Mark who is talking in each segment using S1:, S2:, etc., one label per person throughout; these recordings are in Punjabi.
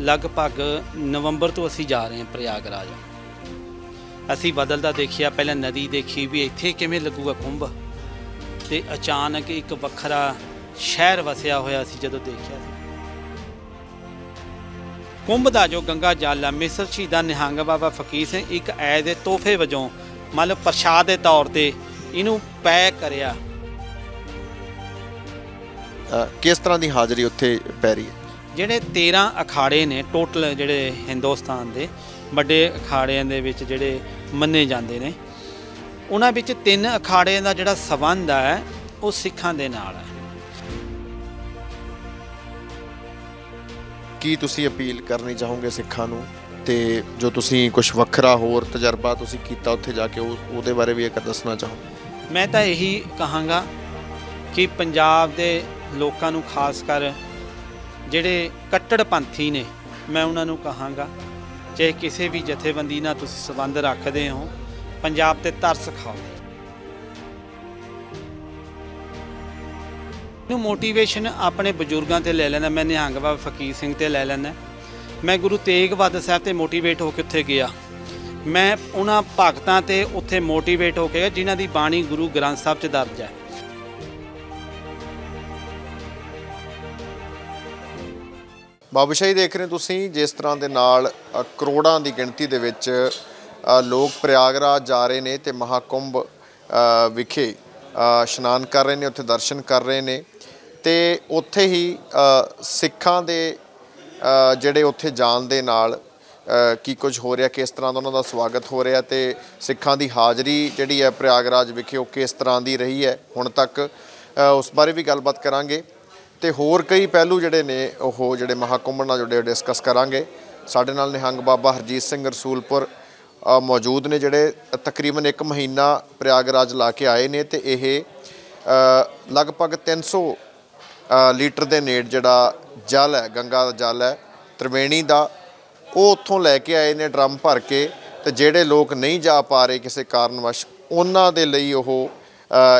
S1: ਲਗਭਗ ਨਵੰਬਰ ਤੋਂ ਅਸੀਂ ਜਾ ਰਹੇ ਹਾਂ ਪ੍ਰਯਾਗਰਾਜ। ਅਸੀਂ ਬਦਲਦਾ ਦੇਖਿਆ, ਪਹਿਲਾਂ ਨਦੀ ਦੇਖੀ ਵੀ ਇੱਥੇ ਕਿਵੇਂ ਲੱਗੂਗਾ ਕੁੰਭ। ਤੇ ਅਚਾਨਕ ਇੱਕ ਵੱਖਰਾ ਸ਼ਹਿਰ ਵਸਿਆ ਹੋਇਆ ਸੀ ਜਦੋਂ ਦੇਖਿਆ ਸੀ। ਕੁੰਭ ਦਾ ਜੋ ਗੰਗਾ ਜਲ ਆ, ਮਿਸਰ ਸ਼ਹੀਦਾਂ ਨਿਹੰਗ ਬਾਬਾ ਫਕੀਰ ਸਿੰਘ ਇੱਕ ਐ ਦੇ ਤੋਹਫੇ ਵਜੋਂ, ਮਤਲਬ ਪ੍ਰਸ਼ਾਦ ਦੇ ਤੌਰ ਤੇ ਇਹਨੂੰ ਪੈ ਕਰਿਆ।
S2: ਕਿਸ ਤਰ੍ਹਾਂ ਦੀ ਹਾਜ਼ਰੀ ਉੱਥੇ ਪੈ ਰਹੀ ਹੈ?
S1: ਜਿਹੜੇ 13 ਅਖਾੜੇ ਨੇ ਟੋਟਲ ਜਿਹੜੇ ਹਿੰਦੁਸਤਾਨ ਦੇ ਵੱਡੇ ਅਖਾੜਿਆਂ ਦੇ ਵਿੱਚ ਜਿਹੜੇ ਮੰਨੇ ਜਾਂਦੇ ਨੇ ਉਹਨਾਂ ਵਿੱਚ ਤਿੰਨ ਅਖਾੜਿਆਂ ਦਾ ਜਿਹੜਾ ਸਬੰਧ ਹੈ ਉਹ ਸਿੱਖਾਂ ਦੇ ਨਾਲ ਹੈ।
S2: ਕੀ ਤੁਸੀਂ ਅਪੀਲ ਕਰਨੀ ਚਾਹੋਗੇ ਸਿੱਖਾਂ ਨੂੰ? ਤੇ ਜੋ ਤੁਸੀਂ ਕੁਝ ਵੱਖਰਾ ਹੋਰ ਤਜਰਬਾ ਤੁਸੀਂ ਕੀਤਾ ਉੱਥੇ ਜਾ ਕੇ ਉਹ ਉਹਦੇ ਬਾਰੇ ਵੀ ਇੱਕ ਦੱਸਣਾ ਚਾਹੋ
S1: ਮੈਂ ਤਾਂ ਇਹੀ ਕਹਾਂਗਾ ਕਿ ਪੰਜਾਬ ਦੇ ਲੋਕਾਂ ਨੂੰ ਖਾਸ ਕਰ ਜਿਹੜੇ ਕੱਟੜਪੰਥੀ ਨੇ, ਮੈਂ ਉਹਨਾਂ ਨੂੰ ਕਹਾਂਗਾ ਚਾਹੇ ਕਿਸੇ ਵੀ ਜਥੇਬੰਦੀ ਨਾਲ ਤੁਸੀਂ ਸੰਬੰਧ ਰੱਖਦੇ ਹੋ, ਪੰਜਾਬ ਤੇ ਤਰਸ ਖਾਓ। ਨੂੰ ਮੋਟੀਵੇਸ਼ਨ ਆਪਣੇ ਬਜ਼ੁਰਗਾਂ ਤੇ ਲੈ ਲੈਣਾ ਮੈਂ ਨਿਹੰਗ ਬਾਬਾ ਫਕੀਰ ਸਿੰਘ ਤੇ ਲੈ ਲੈਣਾ ਮੈਂ ਗੁਰੂ ਤੇਗ ਬਹਾਦਰ ਸਾਹਿਬ ਤੇ ਮੋਟੀਵੇਟ ਹੋ ਕੇ ਉੱਥੇ ਗਿਆ। ਮੈਂ ਉਹਨਾਂ ਭਗਤਾਂ ਤੇ ਉੱਥੇ ਮੋਟੀਵੇਟ ਹੋ ਕੇ ਗਿਆ, ਜਿਨ੍ਹਾਂ ਦੀ ਬਾਣੀ ਗੁਰੂ ਗ੍ਰੰਥ ਸਾਹਿਬ 'ਚ ਦਰਜ ਹੈ।
S2: ਬਾਬੂਸ਼ਾਹੀ ਦੇਖ ਰਹੇ ਹੋ ਤੁਸੀਂ, ਜਿਸ ਤਰ੍ਹਾਂ ਦੇ ਨਾਲ ਕਰੋੜਾਂ ਦੀ ਗਿਣਤੀ ਦੇ ਵਿੱਚ ਲੋਕ ਪ੍ਰਯਾਗਰਾਜ ਜਾ ਰਹੇ ਨੇ ਤੇ ਮਹਾਕੁੰਭ ਵਿਖੇ ਇਸ਼ਨਾਨ ਕਰ ਰਹੇ ਨੇ, ਉੱਥੇ ਦਰਸ਼ਨ ਕਰ ਰਹੇ ਨੇ ਤੇ ਉੱਥੇ ਹੀ ਸਿੱਖਾਂ ਦੇ ਜਿਹੜੇ ਉੱਥੇ ਜਾਣ ਦੇ ਨਾਲ ਕੀ ਕੁਝ ਹੋ ਰਿਹਾ, ਕਿਸ ਤਰ੍ਹਾਂ ਦਾ ਉਹਨਾਂ ਦਾ ਸਵਾਗਤ ਹੋ ਰਿਹਾ ਤੇ ਸਿੱਖਾਂ ਦੀ ਹਾਜ਼ਰੀ ਜਿਹੜੀ ਹੈ ਪ੍ਰਯਾਗਰਾਜ ਵਿਖੇ ਉਹ ਕਿਸ ਤਰ੍ਹਾਂ ਦੀ ਰਹੀ ਹੈ, ਹੁਣ ਤੱਕ ਉਸ ਬਾਰੇ ਵੀ ਗੱਲਬਾਤ ਕਰਾਂਗੇ। ਤੇ ਹੋਰ ਕਈ ਪਹਿਲੂ ਜਿਹੜੇ ਨੇ ਉਹ ਜਿਹੜੇ ਮਹਾਕੁੰਭ ਨਾਲ ਜੁੜੇ ਡਿਸਕਸ ਕਰਾਂਗੇ। ਸਾਡੇ ਨਾਲ ਨਿਹੰਗ ਬਾਬਾ ਹਰਜੀਤ ਸਿੰਘ ਰਸੂਲਪੁਰ ਮੌਜੂਦ ਨੇ ਜਿਹੜੇ ਤਕਰੀਬਨ 1 ਮਹੀਨਾ ਪ੍ਰਯਾਗਰਾਜ ਲਾ ਕੇ ਆਏ ਨੇ ਤੇ ਇਹ ਲਗਭਗ 300 ਅ, ਲੀਟਰ ਦੇ ਨੇੜ ਜਿਹੜਾ ਜਲ ਹੈ ਗੰਗਾ ਦਾ ਜਲ ਹੈ ਤ੍ਰਿਵੇਣੀ ਦਾ ਉਹ ਉੱਥੋਂ ਲੈ ਕੇ ਆਏ ਨੇ ਡਰਮ ਭਰ ਕੇ ਤੇ ਜਿਹੜੇ ਲੋਕ ਨਹੀਂ ਜਾ ਪਾ ਰਹੇ ਕਿਸੇ ਕਾਰਨਵਸ਼ ਉਹਨਾਂ ਦੇ ਲਈ ਉਹ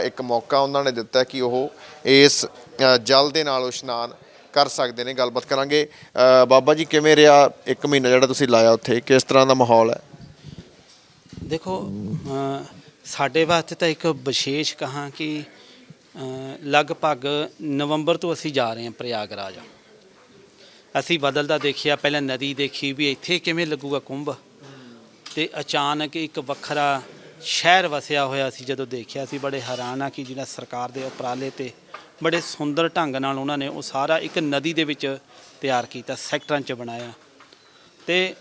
S2: ਇੱਕ ਮੌਕਾ ਉਹਨਾਂ ਨੇ ਦਿੱਤਾ ਕਿ ਉਹ ਇਸ ਜਲ ਦੇ ਨਾਲ ਇਸ਼ਨਾਨ ਕਰ ਸਕਦੇ ਨੇ। ਗੱਲਬਾਤ ਕਰਾਂਗੇ। ਬਾਬਾ ਜੀ, ਕਿਵੇਂ ਰਿਹਾ ਇੱਕ ਮਹੀਨਾ ਜਿਹੜਾ ਤੁਸੀਂ ਲਾਇਆ ਉੱਥੇ? ਕਿਸ ਤਰ੍ਹਾਂ ਦਾ ਮਾਹੌਲ ਹੈ?
S1: ਦੇਖੋ ਸਾਡੇ ਵਾਸਤੇ ਤਾਂ ਇੱਕ ਵਿਸ਼ੇਸ਼ ਕਹਾਂ ਕਿ ਲਗਭਗ ਨਵੰਬਰ ਤੋਂ ਅਸੀਂ ਜਾ ਰਹੇ ਹਾਂ ਪ੍ਰਯਾਗਰਾਜ। ਅਸੀਂ ਬਦਲਦਾ ਦੇਖਿਆ, ਪਹਿਲਾਂ ਨਦੀ ਦੇਖੀ ਵੀ ਇੱਥੇ ਕਿਵੇਂ ਲੱਗੂਗਾ ਕੁੰਭ। ਤੇ ਅਚਾਨਕ ਇੱਕ ਵੱਖਰਾ ਸ਼ਹਿਰ ਵਸਿਆ ਹੋਇਆ ਸੀ, ਜਦੋਂ ਦੇਖਿਆ ਸੀ, ਬੜੇ ਹੈਰਾਨ ਆ ਕਿ ਜਿਹੜਾ ਸਰਕਾਰ ਦੇ ਉਪਰਾਲੇ ਤੇ ਬੜੇ ਸੁੰਦਰ ਢੰਗ ਨਾਲ ਉਹਨਾਂ ਨੇ ਉਹ ਸਾਰਾ ਇੱਕ ਨਦੀ ਦੇ ਵਿੱਚ ਤਿਆਰ ਕੀਤਾ, ਸੈਕਟਰਾਂ 'ਚ ਬਣਾਇਆ। ਤੇ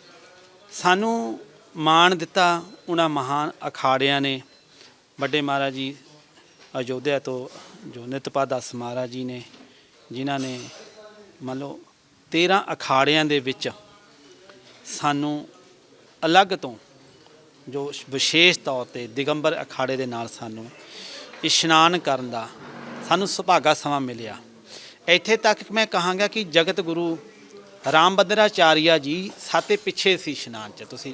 S1: ਸਾਨੂੰ ਮਾਣ ਦਿੱਤਾ ਉਹਨਾਂ ਮਹਾਨ ਅਖਾੜਿਆਂ ਨੇ, ਵੱਡੇ ਮਹਾਰਾਜ ਜੀ ਅਯੋਧਿਆ ਤੋਂ ਜੋ ਨਿਤਪਾ ਦਾਸ ਮਹਾਰਾਜ ਜੀ ਨੇ, ਜਿਨ੍ਹਾਂ ਨੇ ਮੰਨ ਲਓ 13 ਅਖਾੜਿਆਂ ਦੇ ਵਿੱਚ ਸਾਨੂੰ ਅਲੱਗ ਤੋਂ ਜੋ ਵਿਸ਼ੇਸ਼ ਤੌਰ ਤੇ ਦਿਗੰਬਰ ਅਖਾੜੇ ਦੇ ਨਾਲ ਸਾਨੂੰ ਇਸ਼ਨਾਨ ਕਰਨ ਦਾ ਸਾਨੂੰ ਸੁਭਾਗਾ ਸਮਾਂ ਮਿਲਿਆ। ਇੱਥੇ ਤੱਕ ਮੈਂ ਕਹਾਂਗਾ ਕਿ ਜਗਤ ਗੁਰੂ ਰਾਮਭਦਰਾਚਾਰੀਆ ਜੀ ਸਾਤੇ ਪਿੱਛੇ ਸੀ ਇਸ਼ਨਾਨ 'ਚ। ਤੁਸੀਂ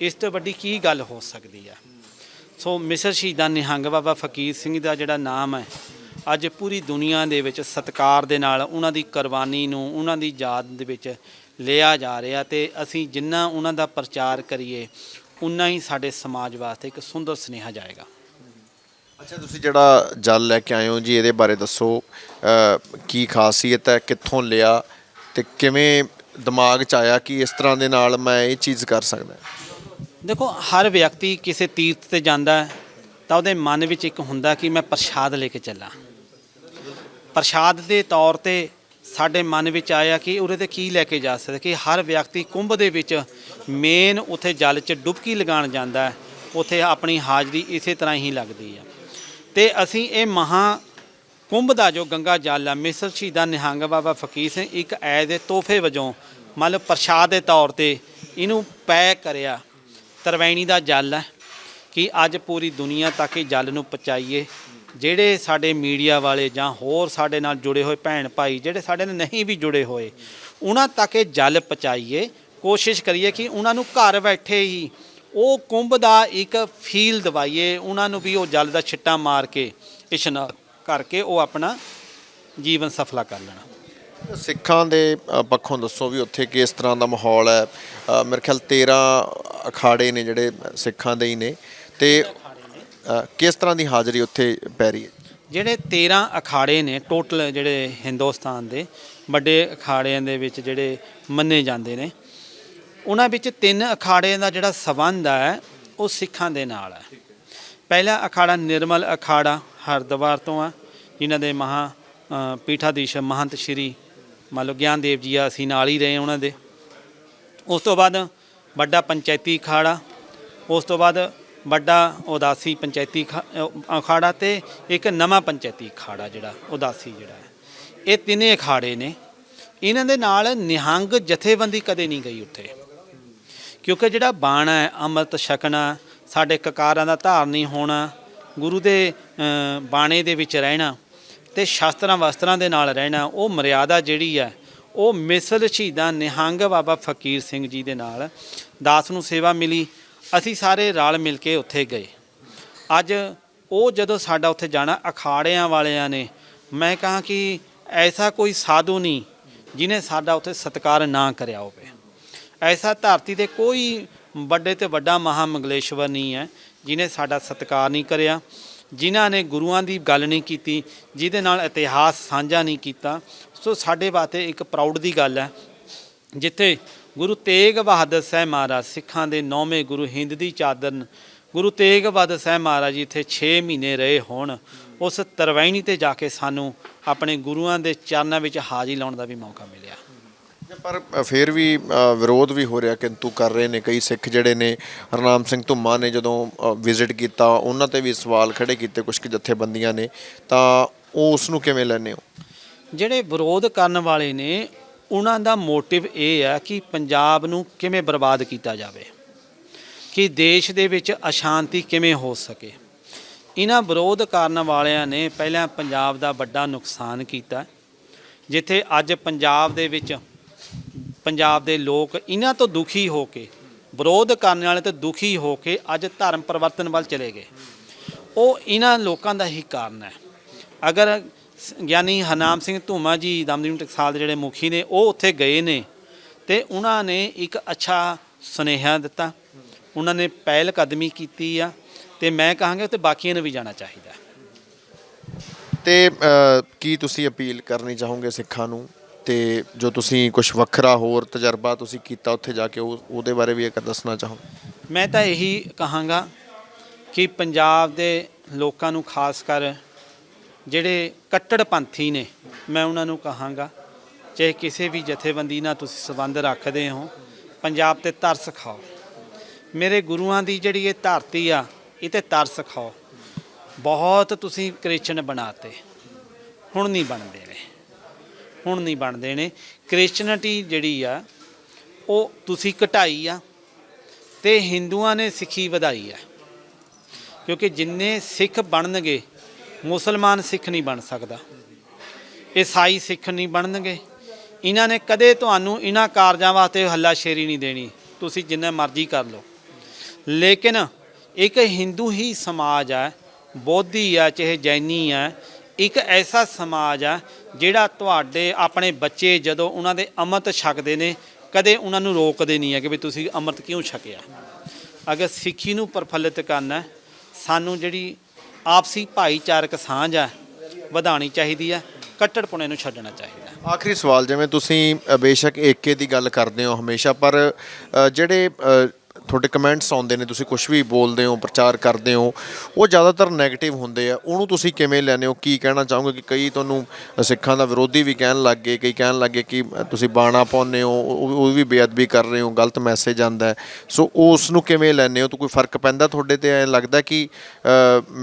S1: ਇਸ ਤੋਂ ਵੱਡੀ ਕੀ ਗੱਲ ਹੋ ਸਕਦੀ ਹੈ ਸੋ ਮਿਸਰ ਸ਼ਹੀਦਾਂ ਨਿਹੰਗ ਬਾਬਾ ਫਕੀਰ ਸਿੰਘ ਦਾ ਜਿਹੜਾ ਨਾਮ ਹੈ, ਅੱਜ ਪੂਰੀ ਦੁਨੀਆ ਦੇ ਵਿੱਚ ਸਤਕਾਰ ਦੇ ਨਾਲ ਉਹਨਾਂ ਦੀ ਕੁਰਬਾਨੀ ਨੂੰ ਉਹਨਾਂ ਦੀ ਯਾਦ ਦੇ ਵਿੱਚ ਲਿਆ ਜਾ ਰਿਹਾ ਤੇ ਅਸੀਂ ਜਿੰਨਾ ਉਹਨਾਂ ਦਾ ਪ੍ਰਚਾਰ ਕਰੀਏ ਉਨਾ ਹੀ ਸਾਡੇ ਸਮਾਜ ਵਾਸਤੇ ਇੱਕ ਸੁੰਦਰ ਸੁਨੇਹਾ ਜਾਏਗਾ।
S2: ਅੱਛਾ ਤੁਸੀਂ ਜਿਹੜਾ ਜਲ ਲੈ ਕੇ ਆਏ ਹੋ ਜੀ ਇਹਦੇ ਬਾਰੇ ਦੱਸੋ। ਕੀ ਖਾਸੀਅਤ ਹੈ ਕਿੱਥੋਂ ਲਿਆ ਤੇ ਕਿਵੇਂ ਦਿਮਾਗ 'ਚ ਆਇਆ ਕਿ ਇਸ ਤਰ੍ਹਾਂ ਦੇ ਨਾਲ ਮੈਂ ਇਹ ਚੀਜ਼ ਕਰ ਸਕਦਾ
S1: ਦੇਖੋ ਹਰ ਵਿਅਕਤੀ ਕਿਸੇ ਤੀਰਥ ਤੇ ਜਾਂਦਾ ਹੈ ਤਾਂ ਉਹਦੇ ਮਨ ਵਿੱਚ ਇੱਕ ਹੁੰਦਾ ਕਿ ਮੈਂ ਪ੍ਰਸ਼ਾਦ ਲੈ ਕੇ ਚੱਲਾਂ। ਪ੍ਰਸ਼ਾਦ ਦੇ ਤੌਰ ਤੇ ਸਾਡੇ ਮਨ ਵਿੱਚ ਆਇਆ ਕਿ ਉਹਦੇ ਤੇ ਕੀ ਲੈ ਕੇ ਜਾ ਸਕਦਾ, ਕਿ ਹਰ ਵਿਅਕਤੀ ਕੁੰਭ ਦੇ ਵਿੱਚ ਮੇਨ ਉੱਥੇ ਜਲ 'ਚ ਡੁਬਕੀ ਲਗਾਉਣ ਜਾਂਦਾ ਹੈ, ਉੱਥੇ ਆਪਣੀ ਹਾਜ਼ਰੀ ਇਸੇ ਤਰ੍ਹਾਂ ਹੀ ਲੱਗਦੀ ਹੈ। ਤੇ ਅਸੀਂ ਇਹ ਮਹਾ ਕੁੰਭ ਦਾ ਜੋ ਗੰਗਾ ਜਲ ਆ, ਮਿਸਰ ਸ਼ਹੀਦਾਂ ਨਿਹੰਗ ਬਾਬਾ ਫਕੀਰ ਸਿੰਘ ਇੱਕ ਐਜ਼ ਦੇ ਤੋਹਫੇ ਵਜੋਂ ਮੰਨ ਲਓ ਪ੍ਰਸ਼ਾਦ ਦੇ ਤੌਰ ਤੇ ਇਹਨੂੰ ਪੈਕ ਕਰਿਆ, ਤਰਵੈਣੀ ਦਾ ਜਲ ਹੈ, ਕਿ ਅੱਜ ਪੂਰੀ ਦੁਨੀਆ ਤੱਕ ਇਹ ਜਲ ਨੂੰ ਪਹੁੰਚਾਈਏ। ਜਿਹੜੇ ਸਾਡੇ ਮੀਡੀਆ ਵਾਲੇ ਜਾਂ ਹੋਰ ਸਾਡੇ ਨਾਲ ਜੁੜੇ ਹੋਏ ਭੈਣ ਭਾਈ, ਜਿਹੜੇ ਸਾਡੇ ਨਾਲ ਨਹੀਂ ਵੀ ਜੁੜੇ ਹੋਏ, ਉਹਨਾਂ ਤੱਕ ਇਹ ਜਲ ਪਹੁੰਚਾਈਏ। ਕੋਸ਼ਿਸ਼ ਕਰੀਏ ਕਿ ਉਹਨਾਂ ਨੂੰ ਘਰ ਬੈਠੇ ਹੀ ਉਹ ਕੁੰਭ ਦਾ ਇੱਕ ਫੀਲ ਦਵਾਈਏ, ਉਹਨਾਂ ਨੂੰ ਵੀ ਉਹ ਜਲ ਦਾ ਛਿੱਟਾ ਮਾਰ ਕੇ, ਇਸ਼ਨਾਨ ਕਰਕੇ ਉਹ ਆਪਣਾ ਜੀਵਨ ਸਫਲਾ ਕਰ ਲੈਣਾ।
S2: ਸਿੱਖਾਂ ਦੇ ਪੱਖੋਂ ਦੱਸੋ ਵੀ ਉੱਥੇ ਕਿਸ ਤਰ੍ਹਾਂ ਦਾ ਮਾਹੌਲ ਹੈ। ਮੇਰੇ ਖਿਆਲ 13 ਅਖਾੜੇ ਨੇ ਜਿਹੜੇ ਸਿੱਖਾਂ ਦੇ ਹੀ ਨੇ। ਤੇ ਕਿਸ ਤਰ੍ਹਾਂ ਦੀ ਹਾਜ਼ਰੀ ਉੱਥੇ ਪੈ ਰਹੀ ਹੈ?
S1: ਜਿਹੜੇ 13 ਅਖਾੜੇ ਨੇ ਟੋਟਲ ਜਿਹੜੇ ਹਿੰਦੁਸਤਾਨ ਦੇ, ਵੱਡੇ ਅਖਾੜਿਆਂ ਦੇ ਵਿੱਚ ਜਿਹੜੇ ਮੰਨੇ ਜਾਂਦੇ ਨੇ, ਉਹਨਾਂ ਵਿੱਚ ਤਿੰਨ ਅਖਾੜਿਆਂ ਦਾ ਜਿਹੜਾ ਸਬੰਧ ਹੈ, ਉਹ ਸਿੱਖਾਂ ਦੇ ਨਾਲ ਹੈ। ਪਹਿਲਾ ਅਖਾੜਾ ਨਿਰਮਲ ਅਖਾੜਾ ਹਰਦੁਆਰ ਤੋਂ ਆ, ਜਿਨ੍ਹਾਂ ਦੇ ਮਹਾ ਪੀਠਾਧੀਸ਼ ਮਹੰਤ ਸ਼੍ਰੀ, ਮੰਨ ਲਓ ਗਿਆਨਦੇਵ ਜੀ ਆ, ਅਸੀਂ ਨਾਲ ਹੀ ਰਹੇ ਉਹਨਾਂ ਦੇ। ਉਸ ਤੋਂ ਬਾਅਦ ਵੱਡਾ ਪੰਚਾਇਤੀ ਅਖਾੜਾ, ਉਸ ਤੋਂ ਬਾਅਦ ਵੱਡਾ ਉਦਾਸੀ ਪੰਚਾਇਤੀ ਖਾ- ਅਖਾੜਾ ਤੇ ਇੱਕ ਨਵਾਂ ਪੰਚਾਇਤੀ ਅਖਾੜਾ ਜਿਹੜਾ ਉਦਾਸੀ ਜਿਹੜਾ ਹੈ। ਇਹ ਤਿੰਨੇ ਅਖਾੜੇ ਨੇ। ਇਹਨਾਂ ਦੇ ਨਾਲ ਨਿਹੰਗ ਜਥੇਬੰਦੀ ਕਦੇ ਨਹੀਂ ਗਈ ਉੱਥੇ। ਕਿਉਂਕਿ ਜਿਹੜਾ ਬਾਣਾ ਹੈ ਅੰਮ੍ਰਿਤ ਛਕਣਾ ਸਾਡੇ ਕਕਾਰਾਂ ਦਾ ਧਾਰਨੀ ਹੋਣਾ ਗੁਰੂ ਦੇ ਅ, ਬਾਣੇ ਦੇ ਵਿੱਚ ਰਹਿਣਾ ਤੇ ਸ਼ਾਸਤਰਾਂ ਵਸਤਰਾਂ ਦੇ ਨਾਲ ਰਹਿਣਾ ਉਹ ਮਰਿਆਦਾ ਜਿਹੜੀ ਹੈ ਉਹ ਮਿਸਲ ਸ਼ਹੀਦਾਂ ਨਿਹੰਗ ਬਾਬਾ ਫਕੀਰ ਸਿੰਘ ਜੀ ਦੇ ਨਾਲ ਦਾਸ ਨੂੰ ਸੇਵਾ ਮਿਲੀ। ਅਸੀਂ ਸਾਰੇ ਰਲ ਮਿਲ ਕੇ ਉੱਥੇ ਗਏ। ਅੱਜ ਉਹ ਜਦੋਂ ਸਾਡਾ ਉੱਥੇ ਜਾਣਾ, ਅਖਾੜਿਆਂ ਵਾਲਿਆਂ ਨੇ, ਮੈਂ ਕਹਾਂ ਕਿ ਐਸਾ ਕੋਈ ਸਾਧੂ ਨਹੀਂ ਜਿਨੇ ਸਾਡਾ ਉੱਥੇ ਸਤਿਕਾਰ ਨਾ ਕਰਿਆ ਹੋਵੇ। ਐਸਾ ਧਰਤੀ ਤੇ ਕੋਈ ਵੱਡੇ ਤੇ ਵੱਡਾ ਮਹਾਮੰਗਲੇਸ਼ਵਰ ਨਹੀਂ ਹੈ ਜਿਨੇ ਸਾਡਾ ਸਤਿਕਾਰ ਨਹੀਂ ਕਰਿਆ, ਜਿਨ੍ਹਾਂ ਨੇ ਗੁਰੂਆਂ ਦੀ ਗੱਲ ਨਹੀਂ ਕੀਤੀ, ਜਿਹਦੇ ਨਾਲ ਇਤਿਹਾਸ ਸਾਂਝਾ ਨਹੀਂ ਕੀਤਾ। ਸੋ ਸਾਡੇ ਵਾਸਤੇ ਇੱਕ ਪ੍ਰਾਊਡ ਦੀ ਗੱਲ ਹੈ, ਜਿੱਥੇ ਗੁਰੂ ਤੇਗ ਬਹਾਦਰ ਸਾਹਿਬ ਮਹਾਰਾਜ ਸਿੱਖਾਂ ਦੇ ਨੌਵੇਂ ਗੁਰੂ ਹਿੰਦ ਦੀ ਚਾਦਰ ਗੁਰੂ ਤੇਗ ਬਹਾਦਰ ਸਾਹਿਬ ਮਹਾਰਾਜ ਜੀ ਇੱਥੇ 6 ਮਹੀਨੇ ਰਹੇ ਹੋਣ ਉਸ ਤਰਵੈਣੀ ਤੇ ਜਾ ਕੇ ਸਾਨੂੰ ਆਪਣੇ ਗੁਰੂਆਂ ਦੇ ਚਰਨਾਂ ਵਿੱਚ ਹਾਜ਼ਰੀ ਲਾਉਣ ਦਾ ਵੀ ਮੌਕਾ ਮਿਲਿਆ।
S2: ਪਰ ਫਿਰ ਵੀ ਵਿਰੋਧ ਵੀ ਹੋ ਰਿਹਾ ਕਿੰਤੂ ਕਰ ਰਹੇ ਨੇ ਕਈ ਸਿੱਖ ਜਿਹੜੇ ਨੇ ਹਰਨਾਮ ਸਿੰਘ ਧੁੰਮਾ ਨੇ ਜਦੋਂ ਵਿਜ਼ਿਟ ਕੀਤਾ ਉਹਨਾਂ ਤੇ ਵੀ ਸਵਾਲ ਖੜੇ ਕੀਤੇ ਕੁਝ ਕੁ ਜਥੇਬੰਦੀਆਂ ਨੇ ਤਾਂ ਉਹ ਉਸ ਨੂੰ ਕਿਵੇਂ ਲੈਂਦੇ ਹੋ?
S1: ਜਿਹੜੇ ਵਿਰੋਧ ਕਰਨ ਵਾਲੇ ਨੇ ਉਹਨਾਂ ਦਾ ਮੋਟਿਵ ਇਹ ਹੈ ਕਿ ਪੰਜਾਬ ਨੂੰ ਕਿਵੇਂ ਬਰਬਾਦ ਕੀਤਾ ਜਾਵੇ, ਕਿ ਦੇਸ਼ ਦੇ ਵਿੱਚ ਅਸ਼ਾਂਤੀ ਕਿਵੇਂ ਹੋ ਸਕੇ। ਇਹਨਾਂ ਵਿਰੋਧ ਕਰਨ ਵਾਲਿਆਂ ਨੇ ਪਹਿਲਾਂ ਪੰਜਾਬ ਦਾ ਵੱਡਾ ਨੁਕਸਾਨ ਕੀਤਾ, ਜਿੱਥੇ ਅੱਜ ਪੰਜਾਬ ਦੇ ਵਿੱਚ ਪੰਜਾਬ ਦੇ ਲੋਕ ਇਹਨਾਂ ਤੋਂ ਦੁਖੀ ਹੋ ਕੇ, ਵਿਰੋਧ ਕਰਨ ਵਾਲੇ ਤੋਂ ਦੁਖੀ ਹੋ ਕੇ ਅੱਜ ਧਰਮ ਪਰਿਵਰਤਨ ਵੱਲ ਚਲੇ ਗਏ। ਉਹ ਇਹਨਾਂ ਲੋਕਾਂ ਦਾ ਹੀ ਕਾਰਨ ਹੈ। ਅਗਰ ਗਿਆਨੀ ਹਰਨਾਮ ਸਿੰਘ ਧੂਮਾ ਜੀ ਦਮਦਮੀ ਟਕਸਾਲ ਦੇ ਜਿਹੜੇ ਮੁਖੀ ਨੇ ਉਹ ਉੱਥੇ ਗਏ ਨੇ ਤੇ ਉਹਨਾਂ ਨੇ ਇੱਕ ਅੱਛਾ ਸੁਨੇਹਾ ਦਿੱਤਾ। ਉਹਨਾਂ ਨੇ ਪਹਿਲ ਕਦਮੀ ਕੀਤੀ ਆ ਤੇ ਮੈਂ ਕਹਾਂਗਾ ਤੇ ਬਾਕੀਆਂ ਨੂੰ ਵੀ ਜਾਣਾ ਚਾਹੀਦਾ।
S2: ਤੇ ਕੀ ਤੁਸੀਂ ਅਪੀਲ ਕਰਨੀ ਚਾਹੋਗੇ ਸਿੱਖਾਂ ਨੂੰ? ਤੇ ਜੋ ਤੁਸੀਂ ਕੁਝ ਵੱਖਰਾ ਹੋਰ ਤਜਰਬਾ ਤੁਸੀਂ ਕੀਤਾ ਉੱਥੇ ਜਾ ਕੇ ਉਹ ਉਹਦੇ ਬਾਰੇ ਵੀ ਇੱਕ ਦੱਸਣਾ ਚਾਹੋ
S1: ਮੈਂ ਤਾਂ ਇਹੀ ਕਹਾਂਗਾ ਕਿ ਪੰਜਾਬ ਦੇ ਲੋਕਾਂ ਨੂੰ ਖਾਸ ਕਰ ਜਿਹੜੇ ਕੱਟੜਪੰਥੀ ਨੇ, ਮੈਂ ਉਹਨਾਂ ਨੂੰ ਕਹਾਂਗਾ, ਚਾਹੇ ਕਿਸੇ ਵੀ ਜਥੇਬੰਦੀ ਨਾਲ ਤੁਸੀਂ ਸੰਬੰਧ ਰੱਖਦੇ ਹੋ, ਪੰਜਾਬ ਤੇ ਤਰਸ ਖਾਓ। ਮੇਰੇ ਗੁਰੂਆਂ ਦੀ ਜਿਹੜੀ ਇਹ ਧਰਤੀ ਆ, ਇਹ ਤੇ ਤਰਸ ਖਾਓ। ਬਹੁਤ ਤੁਸੀਂ ਕ੍ਰਿਸਚਨ ਬਣਾਤੇ। ਹੁਣ ਨਹੀਂ ਬਣਦੇ ਨੇ। ਹੁਣ ਨਹੀਂ ਬਣਦੇ ਨੇ। ਕ੍ਰਿਸਚਨਟੀ ਜਿਹੜੀ ਆ, ਉਹ ਤੁਸੀਂ ਘਟਾਈ ਆ ਤੇ ਹਿੰਦੂਆਂ ਨੇ ਸਿੱਖੀ ਵਧਾਈ ਆ। ਕਿਉਂਕਿ ਜਿੰਨੇ ਸਿੱਖ ਬਣਨਗੇ ਮੁਸਲਮਾਨ ਸਿੱਖ ਨਹੀਂ ਬਣ ਸਕਦਾ। ਈਸਾਈ ਸਿੱਖ ਨਹੀਂ ਬਣਨਗੇ। ਇਹਨਾਂ ਨੇ ਕਦੇ ਤੁਹਾਨੂੰ ਇਹਨਾਂ ਕਾਰਜਾਂ ਵਾਸਤੇ ਹੱਲਾਸ਼ੇਰੀ ਨਹੀਂ ਦੇਣੀ। ਤੁਸੀਂ ਜਿੰਨਾ ਮਰਜ਼ੀ ਕਰ ਲਓ। ਲੇਕਿਨ ਇੱਕ ਹਿੰਦੂ ਹੀ ਸਮਾਜ ਹੈ, ਬੋਧੀ ਆ ਚਾਹੇ ਜੈਨੀ ਆ ਇੱਕ ਐਸਾ ਸਮਾਜ ਆ ਜਿਹੜਾ ਤੁਹਾਡੇ ਆਪਣੇ ਬੱਚੇ ਜਦੋਂ ਉਹਨਾਂ ਦੇ ਅੰਮ੍ਰਿਤ ਛਕਦੇ ਨੇ, ਕਦੇ ਉਹਨਾਂ ਨੂੰ ਰੋਕਦੇ ਨਹੀਂ ਹੈ ਕਿ ਵੀ ਤੁਸੀਂ ਅੰਮ੍ਰਿਤ ਕਿਉਂ ਛਕਿਆ। ਅਗਰ ਸਿੱਖੀ ਨੂੰ ਪ੍ਰਫੁੱਲਿਤ ਕਰਨਾ ਸਾਨੂੰ ਜਿਹੜੀ ਆਪਸੀ ਭਾਈਚਾਰਕ ਸਾਂਝ ਹੈ ਵਧਾਉਣੀ ਚਾਹੀਦੀ ਹੈ ਕੱਟੜਪੁਣੇ ਨੂੰ ਛੱਡਣਾ ਚਾਹੀਦਾ
S2: ਆਖਰੀ ਸਵਾਲ ਜਿਵੇਂ ਤੁਸੀਂ ਅ, ਬੇਸ਼ੱਕ ਏਕੇ ਦੀ ਗੱਲ ਕਰਦੇ ਹੋ ਹਮੇਸ਼ਾ ਪਰ ਅ, ਜਿਹੜੇ ਅ, ਤੁਹਾਡੇ ਕਮੈਂਟਸ ਆਉਂਦੇ ਨੇ, ਤੁਸੀਂ ਕੁਝ ਵੀ ਬੋਲਦੇ ਹੋ, ਪ੍ਰਚਾਰ ਕਰਦੇ ਹੋ, ਉਹ ਜ਼ਿਆਦਾਤਰ 네ਗੇਟਿਵ ਹੁੰਦੇ ਆ। ਉਹਨੂੰ ਤੁਸੀਂ ਕਿਵੇਂ ਲੈਂਦੇ ਹੋ? ਕੀ ਕਹਿਣਾ ਚਾਹੋਗੇ ਕਿ ਕਈ ਤੁਹਾਨੂੰ ਸਿੱਖਾਂ ਦਾ ਵਿਰੋਧੀ ਵੀ ਕਹਿਣ ਲੱਗ ਗਏ, ਕਈ ਕਹਿਣ ਲੱਗ ਗਏ ਕਿ ਤੁਸੀਂ ਬਾਣਾ ਪਾਉਂਦੇ ਹੋ, ਉਹ ਵੀ ਬੇਅਦਬੀ ਕਰ ਰਹੇ ਹੋ, ਗਲਤ ਮੈਸੇਜ ਆਂਦਾ ਸੋ ਉਸ ਨੂੰ ਕਿਵੇਂ ਲੈਂਦੇ ਹੋ? ਤਾਂ ਕੋਈ ਫ਼ਰਕ ਪੈਂਦਾ ਤੁਹਾਡੇ ਤੇ? ਐ ਲੱਗਦਾ ਕਿ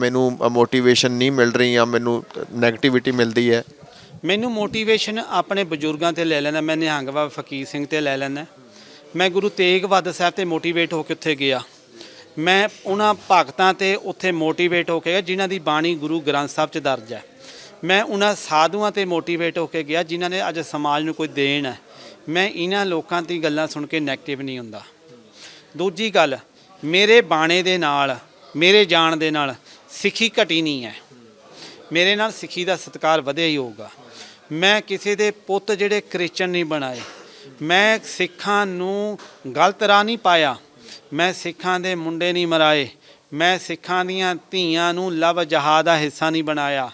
S2: ਮੈਨੂੰ ਮੋਟੀਵੇਸ਼ਨ ਨਹੀਂ ਮਿਲ ਰਹੀ ਜਾਂ ਮੈਨੂੰ 네ਗੇਟਿਵਿਟੀ ਮਿਲਦੀ ਹੈ?
S1: ਮੈਨੂੰ ਮੋਟੀਵੇਸ਼ਨ ਆਪਣੇ ਬਜ਼ੁਰਗਾਂ ਤੇ ਲੈ ਲੈਣਾ ਮੈਂ ਨਿਹੰਗ ਬਾਬਾ ਫਕੀਰ ਸਿੰਘ ਤੇ ਲੈ ਲੈਣਾ ਮੈਂ ਗੁਰੂ ਤੇਗ ਬਹਾਦਰ ਸਾਹਿਬ ਤੇ ਮੋਟੀਵੇਟ ਹੋ ਕੇ ਉੱਥੇ ਗਿਆ। ਮੈਂ ਉਹਨਾਂ ਭਗਤਾਂ ਤੇ ਉੱਥੇ ਮੋਟੀਵੇਟ ਹੋ ਕੇ ਗਿਆ, ਜਿਨ੍ਹਾਂ ਦੀ ਬਾਣੀ ਗੁਰੂ ਗ੍ਰੰਥ ਸਾਹਿਬ 'ਚ ਦਰਜ ਹੈ। ਮੈਂ ਉਹਨਾਂ ਸਾਧੂਆਂ ਤੇ ਮੋਟੀਵੇਟ ਹੋ ਕੇ ਗਿਆ, ਜਿਨ੍ਹਾਂ ਨੇ ਅੱਜ ਸਮਾਜ ਨੂੰ ਕੋਈ ਦੇਣ ਹੈ। ਮੈਂ ਇਹਨਾਂ ਲੋਕਾਂ ਦੀ ਗੱਲਾਂ ਸੁਣ ਕੇ ਨੈਗੇਟਿਵ ਨਹੀਂ ਹੁੰਦਾ। ਦੂਜੀ ਗੱਲ, ਮੇਰੇ ਬਾਣੇ ਦੇ ਨਾਲ, ਮੇਰੇ ਜਾਣ ਦੇ ਨਾਲ ਸਿੱਖੀ ਘਟੀ ਨਹੀਂ ਹੈ। ਮੇਰੇ ਨਾਲ ਸਿੱਖੀ ਦਾ ਸਤਿਕਾਰ ਵਧਿਆ ਹੀ ਹੋਊਗਾ। ਮੈਂ ਕਿਸੇ ਦੇ ਪੁੱਤ ਜਿਹੜੇ ਕ੍ਰਿਸਚਨ ਨਹੀਂ ਬਣਾਏ ਮੈਂ ਸਿੱਖਾਂ ਨੂੰ ਗਲਤ ਰਾਹ ਨਹੀਂ ਪਾਇਆ। ਮੈਂ ਸਿੱਖਾਂ ਦੇ ਮੁੰਡੇ ਨਹੀਂ ਮਰਾਏ। ਮੈਂ ਸਿੱਖਾਂ ਦੀਆਂ ਧੀਆਂ ਨੂੰ ਲਵ ਜਹਾਦ ਦਾ ਹਿੱਸਾ ਨਹੀਂ ਬਣਾਇਆ।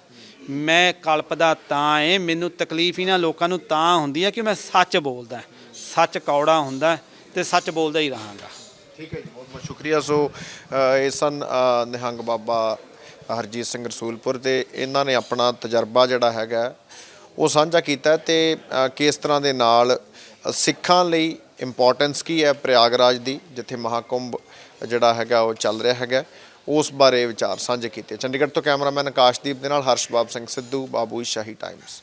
S1: ਮੈਂ ਕਲਪਦਾ ਤਾਂ ਏ ਮੈਨੂੰ ਤਕਲੀਫ ਹੀ ਨਾ ਲੋਕਾਂ ਨੂੰ ਤਾਂ ਹੁੰਦੀ ਹੈ ਕਿ ਮੈਂ ਸੱਚ ਬੋਲਦਾ ਸੱਚ ਕੌੜਾ ਹੁੰਦਾ ਤੇ ਸੱਚ ਬੋਲਦਾ ਹੀ ਰਹਾਂਗਾ।
S2: ਠੀਕ ਹੈ ਜੀ, ਬਹੁਤ ਬਹੁਤ ਸ਼ੁਕਰੀਆ। ਸੋ ਇਹ ਸਨ ਨਿਹੰਗ ਬਾਬਾ ਹਰਜੀਤ ਸਿੰਘ ਰਸੂਲਪੁਰ ਤੇ ਇਹਨਾਂ ਨੇ ਆਪਣਾ ਤਜਰਬਾ ਜਿਹੜਾ ਹੈਗਾ, ਉਹ ਸਾਂਝਾ ਕੀਤਾ ਤੇ ਕਿਸ ਤਰ੍ਹਾਂ ਦੇ ਨਾਲ ਸਿੱਖਾਂ ਲਈ ਇੰਪੋਰਟੈਂਸ ਕੀ ਹੈ ਪ੍ਰਯਾਗਰਾਜ ਦੀ, ਜਿੱਥੇ ਮਹਾਕੁੰਭ ਜਿਹੜਾ ਹੈਗਾ ਉਹ ਚੱਲ ਰਿਹਾ ਹੈਗਾ, ਉਸ ਬਾਰੇ ਵਿਚਾਰ ਸਾਂਝੇ ਕੀਤੇ। ਚੰਡੀਗੜ੍ਹ ਤੋਂ ਕੈਮਰਾਮੈਨ ਆਕਾਸ਼ਦੀਪ ਦੇ ਨਾਲ ਹਰਸ਼ਬਾਬ ਸਿੰਘ ਸਿੱਧੂ, ਬਾਬੂ ਸ਼ਾਹੀ ਟਾਈਮਸ